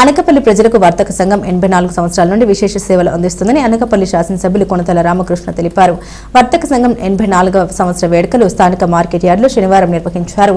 అనకపల్లి ప్రజలకు వర్తక సంఘం ఎనభై నాలుగు సంవత్సరాల నుండి విశేష సేవలు అందిస్తుందని అనకపల్లి శాసనసభ్యులు కొనతల రామకృష్ణ తెలిపారు. వర్తక సంఘం ఎనభై నాలుగవ సంవత్సర వేడుకలు స్థానిక మార్కెట్ యార్డులో శనివారం నిర్వహించారు.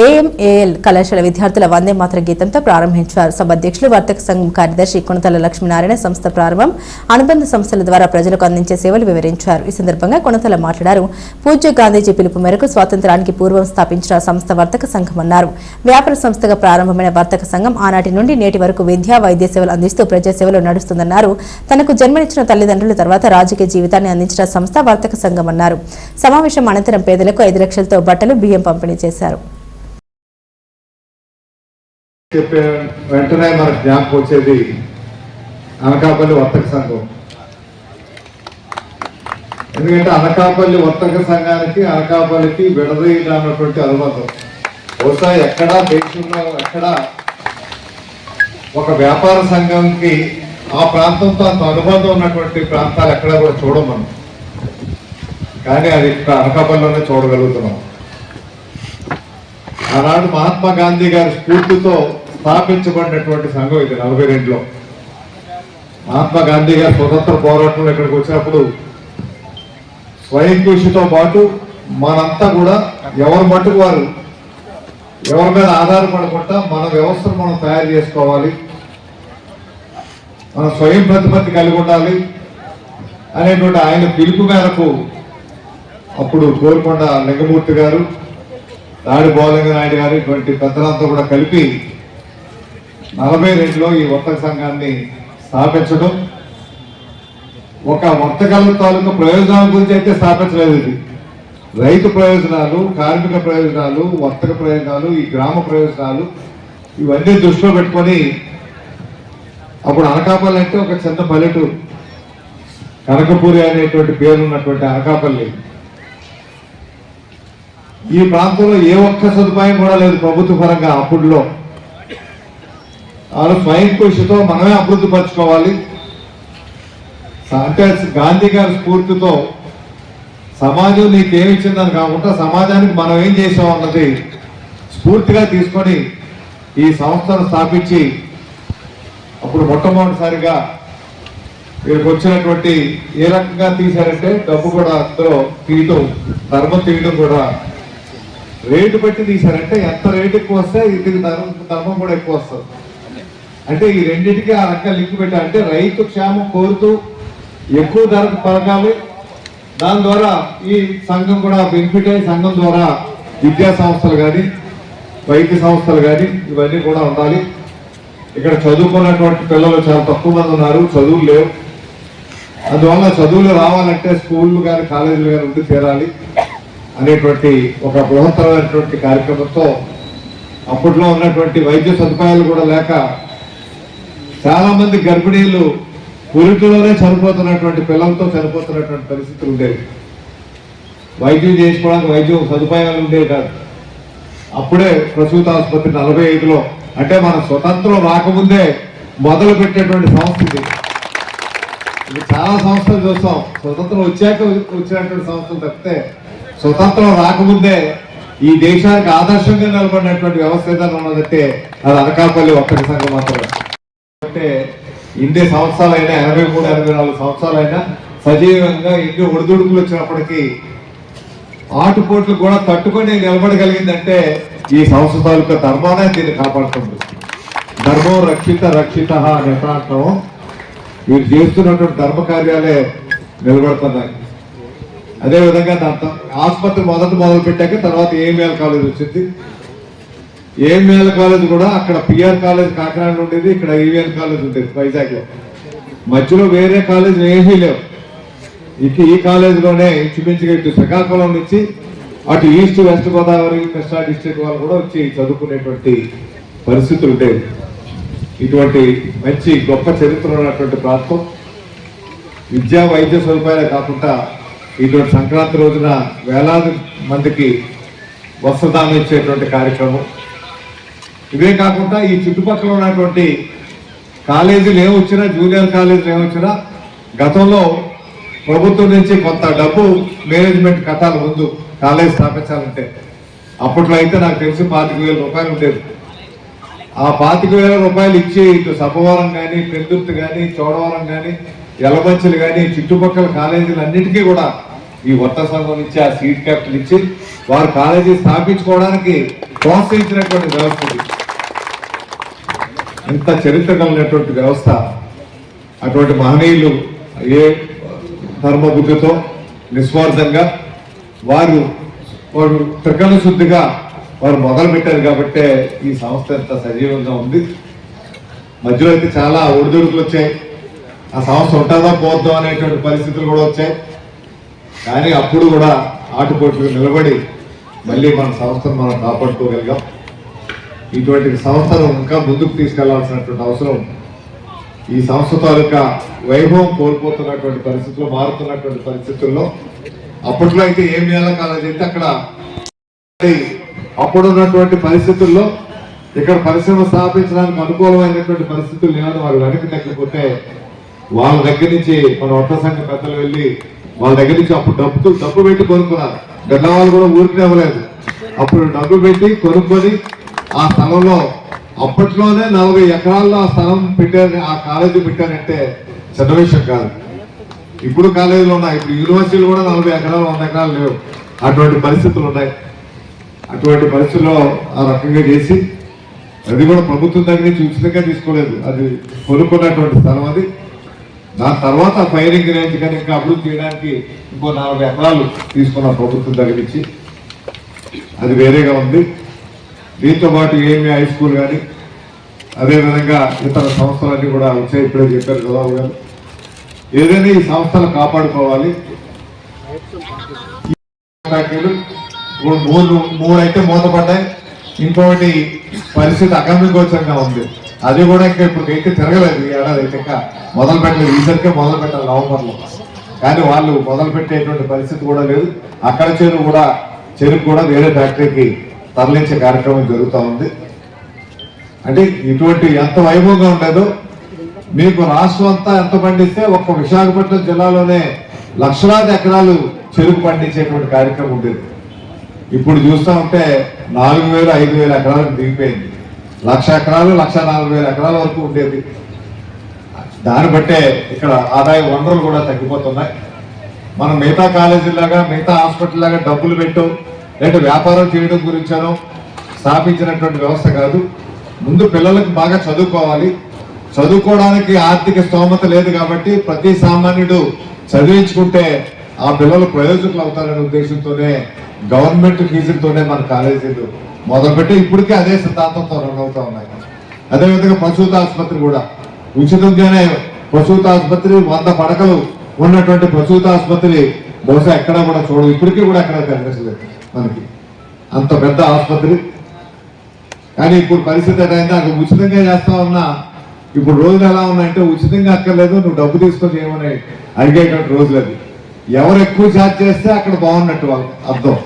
ఏఎంఏఎల్ కళాశాల విద్యార్థుల వందే మాత్ర గీతంతో ప్రారంభించారు. సభ అధ్యక్షులు వర్తక సంఘం కార్యదర్శి కొనతల లక్ష్మీనారాయణ సంస్థ ప్రారంభం అనుబంధ సంస్థల ద్వారా ప్రజలకు అందించే సేవలు వివరించారు. ఈ సందర్భంగా కొనతల మాట్లాడారు. పూజ్య గాంధీజీ పిలుపు మేరకు స్వాతంత్రానికి పూర్వం స్థాపించిన సంస్థ వర్తక సంఘం అన్నారు. వ్యాపార సంస్థగా ప్రారంభమైన వర్తక సంఘం ఆనాటి నుండి నేటి వరకు విద్యా వైద్య సేవలు అందిస్తూ ప్రజా సేవలు నడుస్తుందన్నారు. తనకు జన్మనిచ్చిన తల్లిదండ్రుల తర్వాత రాజకీయ జీవితాన్ని అందించిన సంస్థ వర్తక సంఘం అన్నారు. సమావేశం అనంతరం పేదలకు ఐదు లక్షలతో బట్టలు బియ్యం పంపిణీ చేశారు. చెప్పే వెంటనే మనకు జ్ఞాపకం వచ్చేది అనకాపల్లి వర్తక సంఘం. ఎందుకంటే అనకాపల్లి వర్తక సంఘానికి అనకాపల్లికి విడదీయనటువంటి అనుబంధం. బహుశా ఎక్కడా దేశంలో ఎక్కడా ఒక వ్యాపార సంఘంకి ఆ ప్రాంతంతో అంత అనుబంధం ఉన్నటువంటి ప్రాంతాలు ఎక్కడా కూడా చూడం మనం. కానీ అది ఇక్కడ అనకాపల్లిలోనే చూడగలుగుతున్నాం. ఆనాడు మహాత్మా గాంధీ గారి స్ఫూర్తితో స్థాపించబడినటువంటి సంఘం ఇది నలభై రెండులో. మహాత్మా గాంధీ గారి స్వతంత్ర పోరాటంలో ఇక్కడికి వచ్చినప్పుడు స్వయం కృషితో పాటు మనంతా కూడా ఎవరి మట్టుకు వారు ఎవరి మీద ఆధారపడకుండా మన వ్యవస్థను మనం తయారు చేసుకోవాలి. మనం స్వయం ప్రతిపత్తి కలిగి ఉండాలి అనేటువంటి ఆయన పిలుపు మేరకు అప్పుడు కోరుకొండ లింగమూర్తి గారు దాడి బోలింగ నాయుడు గారు ఇటువంటి పెద్దలంతా కూడా కలిపి నలభై రెండులో ఈ వర్తక సంఘాన్ని స్థాపించడం ఒక వర్తకాల తాలూకు ప్రయోజనాల గురించి అయితే స్థాపించలేదు ఇది. రైతు ప్రయోజనాలు కార్మిక ప్రయోజనాలు వర్తక ప్రయోజనాలు ఈ గ్రామ ప్రయోజనాలు ఇవన్నీ దృష్టిలో పెట్టుకొని అప్పుడు అనకాపల్లి అంటే ఒక చిన్న పల్లెటూరు. కనకపూరి అనేటువంటి పేరు ఉన్నటువంటి అనకాపల్లి. ఈ ప్రాంతంలో ఏ ఒక్క సదుపాయం కూడా లేదు ప్రభుత్వ పరంగా అప్పుడులో వాళ్ళు స్వయం కృషితో మనమే అభివృద్ధి పరచుకోవాలి. అంటే గాంధీ గారి స్ఫూర్తితో సమాజం నీకేమిచ్చిందని కాకుండా సమాజానికి మనం ఏం చేసాం అన్నది స్ఫూర్తిగా తీసుకొని ఈ సంస్థను స్థాపించి అప్పుడు మొట్టమొదటిసారిగా వీరికి వచ్చినటువంటి ఏ రకంగా తీశారంటే డబ్బు కూడా అందులో తీయటం ధర్మం తీయడం కూడా రేటు బట్టి తీశారంటే ఎంత రేటు ఎక్కువ వస్తే ఇది ధర్మం ధర్మం కూడా ఎక్కువ వస్తుంది. అంటే ఈ రెండింటికి ఆ రకంగా లింక్ పెట్టా. అంటే రైతు క్షేమం కోరుతూ ఎక్కువ ధరకు పథకాలు దాని ద్వారా ఈ సంఘం కూడా బెనిఫిట్ అయ్యి సంఘం ద్వారా విద్యా సంస్థలు కానీ వైద్య సంస్థలు కానీ ఇవన్నీ కూడా ఉండాలి. ఇక్కడ చదువుకున్నటువంటి పిల్లలు చాలా తక్కువ మంది ఉన్నారు. చదువులు లేవు. అందువల్ల చదువులు రావాలంటే స్కూళ్ళు కానీ కాలేజీలు కానీ ఉండి తీరాలి అనేటువంటి ఒక బృహత్తరమైనటువంటి కార్యక్రమంతో అప్పట్లో ఉన్నటువంటి వైద్య సదుపాయాలు కూడా లేక చాలా మంది గర్భిణీలు పురిటిలోనే చనిపోతున్నటువంటి పిల్లలతో చనిపోతున్నటువంటి పరిస్థితులు ఉండేవి. వైద్యం చేసుకోవడానికి వైద్యం సదుపాయాలు ఉండేవి కాదు. అప్పుడే ప్రసూత ఆసుపత్రి నలభై ఐదులో అంటే మన స్వతంత్రం రాకముందే మొదలు పెట్టేటువంటి సంస్థ ఇది. ఇది చాలా సంస్థలు చూస్తాం. స్వతంత్రం వచ్చాక వచ్చినటువంటి సంస్థలు తప్పితే స్వతంత్రం రాకముందే ఈ దేశానికి ఆదర్శంగా నిలబడినటువంటి వ్యవస్థ ఏదైనా ఉన్నదంటే అది అనకాపల్లి ఒక్కటి సంఘం మాత్రమే. అంటే ఇన్ని సంవత్సరాలైనా ఎనభై మూడు ఎనభై నాలుగు సంవత్సరాలైనా సజీవంగా ఎన్ని ఒడిదుడుకులు వచ్చినప్పటికీ ఆటుపోట్లు కూడా తట్టుకొని నిలబడగలిగిందంటే ఈ సంస్థ తాలూకా ధర్మానే దీన్ని కాపాడుతుంది. ధర్మం రక్షిత రక్షిత యథార్థం వీరు చేస్తున్నటువంటి ధర్మ కార్యాలే నిలబడుతున్నాయి. అదేవిధంగా దాంతో ఆసుపత్రి మొదట మొదలు పెట్టాక తర్వాత ఏఎంఎల్ కాలేజ్ వచ్చింది. ఏఎంఎల్ కాలేజ్ కూడా అక్కడ పిఆర్ కాలేజ్ కాకినాడ ఉండేది ఇక్కడ ఈవీఎల్ కాలేజ్ ఉండేది వైజాగ్లో. మధ్యలో వేరే కాలేజ్ ఏమీ లేవు. ఇక ఈ కాలేజ్లోనే ఇంచుమించుగా ఇటు శ్రీకాకుళం నుంచి అటు east west Godavari Krishna district వాళ్ళు కూడా వచ్చి చదువుకునేటువంటి పరిస్థితులు ఉండేవి. ఇటువంటి మంచి గొప్ప చరిత్ర ఉన్నటువంటి ప్రాంతం. విద్యా వైద్య సదుపాయాలే కాకుండా ఇటువంటి సంక్రాంతి రోజున వేలాది మందికి వస్త్రదానం ఇచ్చేటువంటి కార్యక్రమం. ఇవే కాకుండా ఈ చుట్టుపక్కల ఉన్నటువంటి కాలేజీలు ఏమొచ్చినా జూనియర్ కాలేజీలు ఏమొచ్చినా గతంలో ప్రభుత్వం నుంచి కొంత డబ్బు మేనేజ్మెంట్ కట్టాలి ముందు కాలేజ్ స్థాపించాలంటే అప్పట్లో అయితే నాకు తెలిసి పాతిక వేల రూపాయలు ఉండేది ఆ పాతిక వేల రూపాయలు ఇచ్చి ఇటు సభవరం కానీ పెందుర్తి కానీ చోడవరం కానీ ఎలమంచులు కానీ చుట్టుపక్కల కాలేజీలన్నిటికీ కూడా ఈ వర్త సంఘం నుంచి ఆ సీట్ క్యాపిటల్ ఇచ్చి వారు కాలేజీ స్థాపించుకోవడానికి ప్రోత్సహించినటువంటి వ్యవస్థ ఇంత చరిత్ర కలిగినటువంటి వ్యవస్థ అటువంటి మహనీయులు ఏ ధర్మబుద్ధితో నిస్వార్థంగా వారు వారు త్రికరణ శుద్ధిగా వారు మొదలుపెట్టారు కాబట్టే ఈ సంస్థ ఎంత సజీవంగా ఉంది. మధ్యలో అయితే చాలా ఒడిదుడుకులు వచ్చాయి. ఆ సంస్థ ఉంటుందా పోద్దాం అనేటువంటి పరిస్థితులు కూడా వచ్చాయి. కానీ అప్పుడు కూడా ఆటుపోట్లు నిలబడి మళ్ళీ మన సంస్థను మనం కాపాడుకోగలిగాం. ఇటువంటి సంస్థను ఇంకా ముందుకు తీసుకెళ్ళాల్సినటువంటి అవసరం ఈ సంస్థ తాలూకా వైభవం కోల్పోతున్నటువంటి పరిస్థితుల్లో మారుతున్నటువంటి పరిస్థితుల్లో అప్పట్లో అయితే ఏం చేయాలో కాలేజ్ అయితే అక్కడ అప్పుడున్నటువంటి పరిస్థితుల్లో ఇక్కడ పరిశ్రమ స్థాపించడానికి అనుకూలమైనటువంటి పరిస్థితులు లేవని వాళ్ళు వెనక్కి తగ్గిపోతే వాళ్ళ దగ్గర నుంచి మన ఒట్ట సంఘ పెద్దలు వెళ్ళి వాళ్ళ దగ్గర నుంచి అప్పుడు డబ్బు డబ్బు పెట్టి కొనుక్కున్నారు. పెద్దవాళ్ళు కూడా ఊరికి ఇవ్వలేదు అప్పుడు డబ్బు పెట్టి కొనుక్కొని ఆ స్థలంలో అప్పట్లోనే నలభై ఎకరాల్లో ఆ స్థలం పెట్టారు ఆ కాలేజీ పెట్టారంటే చిన్న విషయం కాదు. ఇప్పుడు కాలేజీలు ఉన్నాయి ఇప్పుడు యూనివర్సిటీలు కూడా నలభై ఎకరాలు వంద ఎకరాలు లేవు. అటువంటి పరిస్థితులు ఉన్నాయి. అటువంటి పరిస్థితుల్లో ఆ రకంగా చేసి అది కూడా ప్రభుత్వం దగ్గర నుంచి ఉచితంగా తీసుకోలేదు. అది కొనుక్కున్నటువంటి స్థలం అది. దాని తర్వాత ఫైరింగ్ రేంజ్ కానీ ఇంకా అభివృద్ధి చేయడానికి ఇంకో నలభై ఎకరాలు తీసుకున్న ప్రభుత్వం దగ్గర నుంచి. అది వేరేగా ఉంది. దీంతో పాటు ఏమి హై స్కూల్ కానీ అదేవిధంగా ఇతర సంస్థలన్నీ కూడా వచ్చాయి. ఇప్పుడే చెప్పారు కదా గారు. ఏదైనా ఈ సంస్థలు కాపాడుకోవాలి. ఇప్పుడు మూడు మూడు అయితే మూతపడ్డాయి. ఇంకొకటి పరిస్థితి అగమ్యగోచరంగా ఉంది. అది కూడా ఇంకా ఇప్పుడు అయితే తిరగలేదు ఈ ఏడాది అయితే ఇంకా. మొదలు పెట్టలేదు ఈసరికే మొదలు పెట్టాలి నవంబర్లో. కానీ వాళ్ళు మొదలు పెట్టేటువంటి పరిస్థితి కూడా లేదు. అక్కడ చెరువు కూడా చెరుకు కూడా వేరే ఫ్యాక్టరీకి తరలించే కార్యక్రమం జరుగుతూ ఉంది. అంటే ఇటువంటి ఎంత వైభవంగా ఉండేదో మీకు రాష్ట్రం అంతా ఎంత పండిస్తే ఒక్క విశాఖపట్నం జిల్లాలోనే లక్షలాది ఎకరాలు చెరుకు పండించేటువంటి కార్యక్రమం ఉండేది. ఇప్పుడు చూస్తా ఉంటే నాలుగు వేలు ఐదు వేల ఎకరాలకు దిగిపోయింది. లక్ష ఎకరాలు లక్ష నాలుగు వేల ఎకరాల వరకు ఉండేది. దాన్ని బట్టే ఇక్కడ ఆదాయ వనరులు కూడా తగ్గిపోతున్నాయి. మనం మిగతా కాలేజీలాగా మిగతా హాస్పిటల్ లాగా డబ్బులు పెట్టు. లేదంటే వ్యాపారం చేయడం గురించానో స్థాపించినటువంటి వ్యవస్థ కాదు. ముందు పిల్లలకు బాగా చదువుకోవాలి. చదువుకోవడానికి ఆర్థిక స్తోమత లేదు కాబట్టి ప్రతి సామాన్యుడు చదివించుకుంటే ఆ పిల్లలు ప్రయోజకులు అవుతారనే ఉద్దేశంతోనే గవర్నమెంట్ ఫీజులతోనే మన కాలేజీలు మొదలుపెట్టి ఇప్పటికే అదే సిద్ధాంతంతో రన్ అవుతా ఉన్నాయి. అదేవిధంగా ప్రసూత ఆసుపత్రి కూడా. ఉచితంగానే ప్రసూత ఆసుపత్రి వంద పడకలు ఉన్నటువంటి ప్రసూత ఆసుపత్రి బహుశా ఎక్కడా కూడా చూడదు ఇప్పటికీ కూడా ఎక్కడ కనిపించలేదు. మనకి. అంత పెద్ద ఆసుపత్రి. కానీ ఇప్పుడు పరిస్థితి ఏదైనా అక్కడ ఉచితంగా చేస్తా ఉన్నా ఇప్పుడు రోజులు ఎలా ఉన్నాయంటే ఉచితంగా అక్కర్లేదు నువ్వు డబ్బు తీసుకొని చేయమని అడిగేటువంటి రోజులు అది. ఎవరు ఎక్కువ ఛార్జ్ చేస్తే అక్కడ బాగున్నట్టు అర్థం.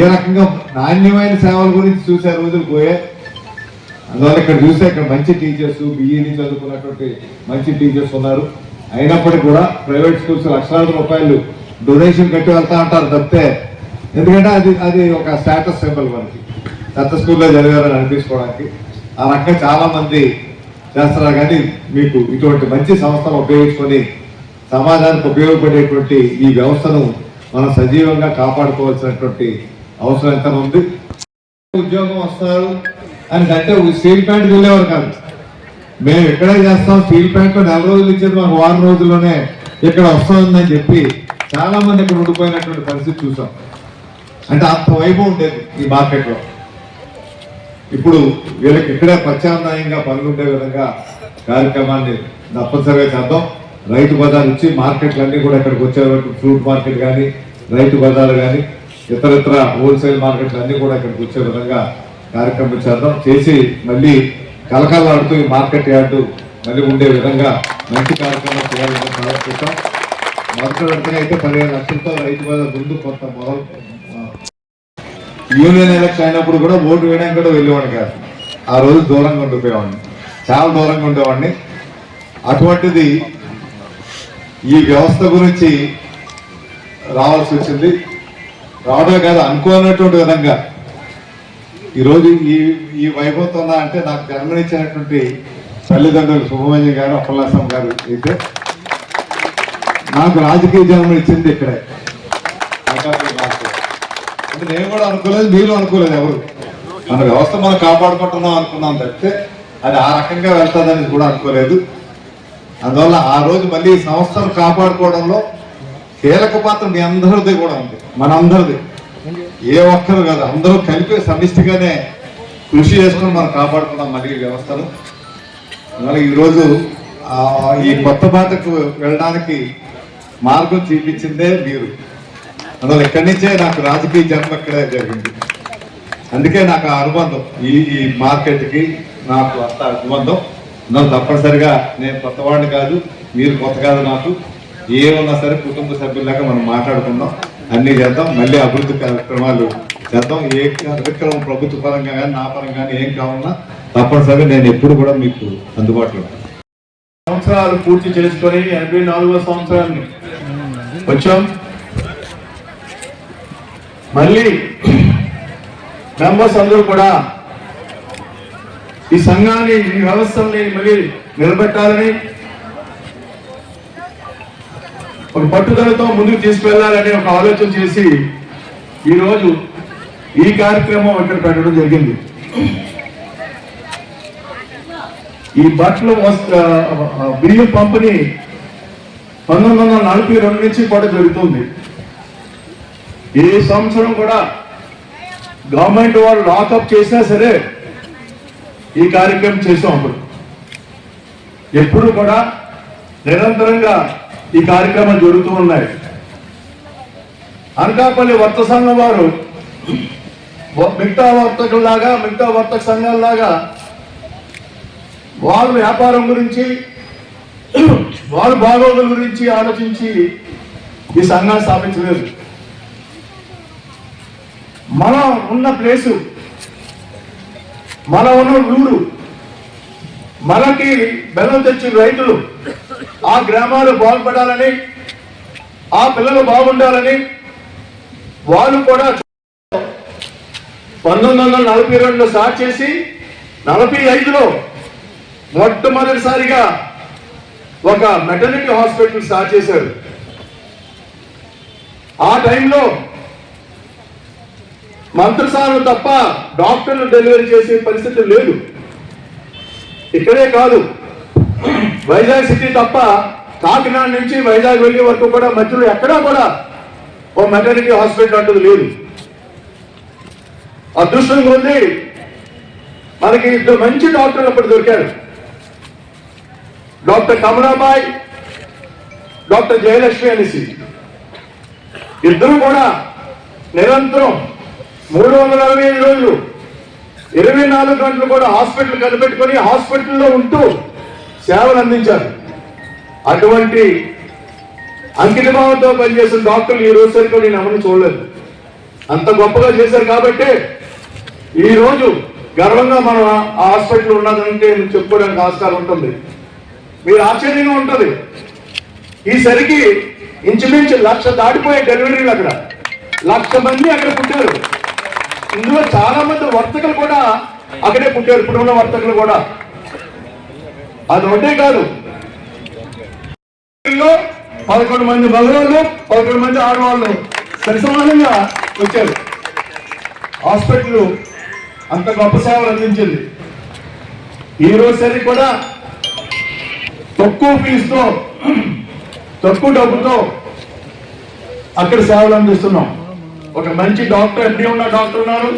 ఏ రకంగా నాణ్యమైన సేవల గురించి చూసే రోజులు పోయే అందువల్ల ఇక్కడ చూస్తే ఇక్కడ మంచి టీచర్స్ బిఈడి చదువుకున్నటువంటి మంచి టీచర్స్ ఉన్నారు. అయినప్పటికీ కూడా ప్రైవేట్ స్కూల్స్ లక్షలాది రూపాయలు డొనేషన్ కట్టి వెళ్తా అంటారు తప్పితే ఎందుకంటే అది అది ఒక స్టేటస్ సింబల్ మనకి. పెద్ద స్కూల్లో చదివారని అనిపించుకోవడానికి. ఆ రకంగా చాలామంది చేస్తున్నారు కానీ మీకు ఇటువంటి మంచి సంస్థను ఉపయోగించుకొని సమాజానికి ఉపయోగపడేటువంటి ఈ వ్యవస్థను మనం సజీవంగా కాపాడుకోవాల్సినటువంటి అవసరం ఎంత ఉంది ఉద్యోగం వస్తారు. అని అంటే స్టీల్ ప్యాంట్ వెళ్ళేవారు కాదు. మేము ఇక్కడే చేస్తాం. స్టీల్ ప్యాంట్ నెల రోజులు ఇచ్చేది మాకు వారం రోజుల్లోనే ఇక్కడ వస్తుందని చెప్పి చాలా మంది ఇక్కడ ఉండిపోయినటువంటి పరిస్థితి చూసాం. అంటే అంత వైభవం ఉండేది ఈ మార్కెట్లో. ఇప్పుడు వీళ్ళకి ఇక్కడే ప్రత్యామ్నాయంగా పనులుండే విధంగా కార్యక్రమాన్ని తప్పనిసరిగా చేద్దాం. రైతు బజార్ ఇచ్చి మార్కెట్లన్నీ కూడా ఇక్కడికి వచ్చే ఫ్రూట్ మార్కెట్ కానీ రైతు బజార్ కానీ ఇతర ఇతర హోల్సేల్ మార్కెట్లన్నీ కూడా ఇక్కడికి వచ్చే విధంగా కార్యక్రమం చేద్దాం. చేసి మళ్ళీ కలకలాడుతూ ఈ మార్కెట్ యార్డు మళ్ళీ ఉండే విధంగా మంచి కార్యక్రమం చేయాలని ప్రవర్తిస్తాం మొదటి విడతగా అయితే పదిహేను లక్షలతో రైతు బజార్ ముందు కొంత మొదలు యూనియన్ ఎలక్షన్ అయినప్పుడు కూడా ఓటు వేయడానికి కూడా వెళ్ళేవాడిని కాదు. ఆ రోజు దూరంగా ఉండిపోయేవాడిని. చాలా దూరంగా ఉండేవాడిని. అటువంటిది ఈ వ్యవస్థ గురించి రావాల్సి వచ్చింది. రావడమే కాదు అనుకోనటువంటి విధంగా ఈరోజు ఈ ఈ వైభవంతో ఉన్నా అంటే నాకు జన్మనిచ్చినటువంటి తల్లిదండ్రులు సుబ్రహ్మణ్యం గారు అప్పలాసం గారు అయితే నాకు రాజకీయ జన్మనిచ్చింది ఇక్కడే. అంటే నేను కూడా అనుకోలేదు మీరు అనుకోలేదు ఎవరు. మన వ్యవస్థ మనం కాపాడుకుంటున్నాం అనుకున్నాం తప్పితే అది ఆ రకంగా వెళ్తుందని కూడా అనుకోలేదు. అందువల్ల ఆ రోజు మళ్ళీ సంస్థను కాపాడుకోవడంలో కీలక పాత్ర మీ అందరిది కూడా ఉంది మనందరిది. ఏ ఒక్కరు కాదు అందరూ కలిపి సమిష్టిగానే కృషి చేసుకుని మనం కాపాడుకున్నాం మళ్ళీ ఈ వ్యవస్థను. అందువల్ల ఈరోజు ఈ కొత్త బాటకు వెళ్ళడానికి మార్గం చూపించిందే మీరు. అందువల్ల ఇక్కడి నుంచే నాకు రాజకీయ జన్మ ఇక్కడే జరిగింది. అందుకే నాకు ఆ అనుబంధం ఈ ఈ మార్కెట్కి నాకు అంత అనుబంధం. నన్ను తప్పనిసరిగా నేను కొత్తవాడిని కాదు మీరు కొత్త కాదు నాకు. ఏమన్నా సరే కుటుంబ సభ్యులాగా మనం మాట్లాడుకుందాం అన్ని చేద్దాం. మళ్ళీ అభివృద్ధి కార్యక్రమాలు చేద్దాం. ఏ కార్యక్రమం ప్రభుత్వ పరంగా కానీ నా పరంగా కానీ ఏం కావాలన్నా తప్పనిసరిగా నేను ఎప్పుడు కూడా మీకు అందుబాటులో సంవత్సరాలు పూర్తి చేసుకొని ఎనభై నాలుగో సంవత్సరాన్ని వచ్చాం. మళ్ళీ మెంబర్స్ అందరూ కూడా ఈ సంఘాన్ని ఈ వ్యవస్థల్ని మళ్ళీ నిలబెట్టాలని ఒక పట్టుదలతో ముందుకు తీసుకెళ్ళాలని ఒక ఆలోచన చేసి ఈరోజు ఈ కార్యక్రమం ఇక్కడ పెట్టడం జరిగింది. ఈ బట్టలు బియ్యం పంపిణీ పంతొమ్మిది వందల నలభై రెండు నుంచి కూడా జరుగుతుంది. ఈ సంవత్సరం కూడా గవర్నమెంట్ వాళ్ళు లాకప్ చేసినా సరే ఈ కార్యక్రమం చేసాం అప్పుడు. ఎప్పుడు కూడా నిరంతరంగా ఈ కార్యక్రమాలు జరుగుతూ ఉన్నాయి. అనకాపల్లి వర్త సంఘం వారు మిగతా వర్తకుల్లాగా మిగతా వర్తక సంఘాలలాగా వాళ్ళు వ్యాపారం గురించి వాళ్ళు బాగోగుల గురించి ఆలోచించి ఈ సంఘాన్ని స్థాపించలేదు. మనం ఉన్న ప్లేసు మన ఉన్న ఊరు మనకి బెల్లం తెచ్చిన రైతులు ఆ గ్రామాలు బాగుపడాలని ఆ పిల్లలు బాగుండాలని వాళ్ళు కూడా పంతొమ్మిది వందల నలభై రెండులో స్టార్ట్ చేసి నలభై ఐదులో మొట్టమొదటిసారిగా ఒక మెటర్నిటీ హాస్పిటల్ స్టార్ట్ చేశారు. ఆ టైంలో మంత్రసాలను తప్ప డాక్టర్లు డెలివరీ చేసే పరిస్థితి లేదు. ఇక్కడే కాదు. వైజాగ్ సిటీ తప్ప కాకినాడ నుంచి వైజాగ్ వెళ్ళే వరకు కూడా మధ్యలో ఎక్కడా కూడా ఓ మెటర్నిటీ హాస్పిటల్ అంటది లేదు. అదృష్టం ఉంది మనకి ఇద్దరు మంచి డాక్టర్లు అప్పుడు దొరికారు. డాక్టర్ కమలాబాయ్ డాక్టర్ జయలక్ష్మి అనేసి. ఇద్దరు కూడా నిరంతరం మూడు వందల అరవై ఐదు రోజులు. ఇరవై నాలుగు గంటలు కూడా హాస్పిటల్ కనిపెట్టుకొని హాస్పిటల్లో ఉంటూ సేవలు అందించారు. అటువంటి అంకితభావంతో పనిచేసిన డాక్టర్లు ఈ రోజు సరిగ్గా నేను ఎవరిని చూడలేదు. అంత గొప్పగా చేశారు కాబట్టి ఈ రోజు గర్వంగా మనం ఆ హాస్పిటల్ ఉన్నదంటే చెప్పుకోవడానికి ఆస్కారం ఉంటుంది. మీరు ఆశ్చర్యంగా ఉంటుంది. ఈసరికి ఇంచుమించు లక్ష దాటిపోయే డెలివరీలు అక్కడ. లక్ష మంది అక్కడ పుట్టారు. ఇందులో చాలా మంది వర్తకులు కూడా అక్కడే పుట్టారు కుటుంబ వర్తకులు కూడా. అది ఒకటే కాదు. పదకొండు మంది మగవాళ్ళు పదకొండు మంది ఆడవాళ్ళు సరి సమానంగా వచ్చారు. హాస్పిటల్ అంత గొప్ప సేవలు అందించింది. ఈ రోజు సరి కూడా తక్కువ ఫీజుతో తక్కువ డబ్బుతో అక్కడ సేవలు అందిస్తున్నాం. ఒక మంచి డాక్టర్ ఎండి ఉన్న డాక్టర్ ఉన్నారు?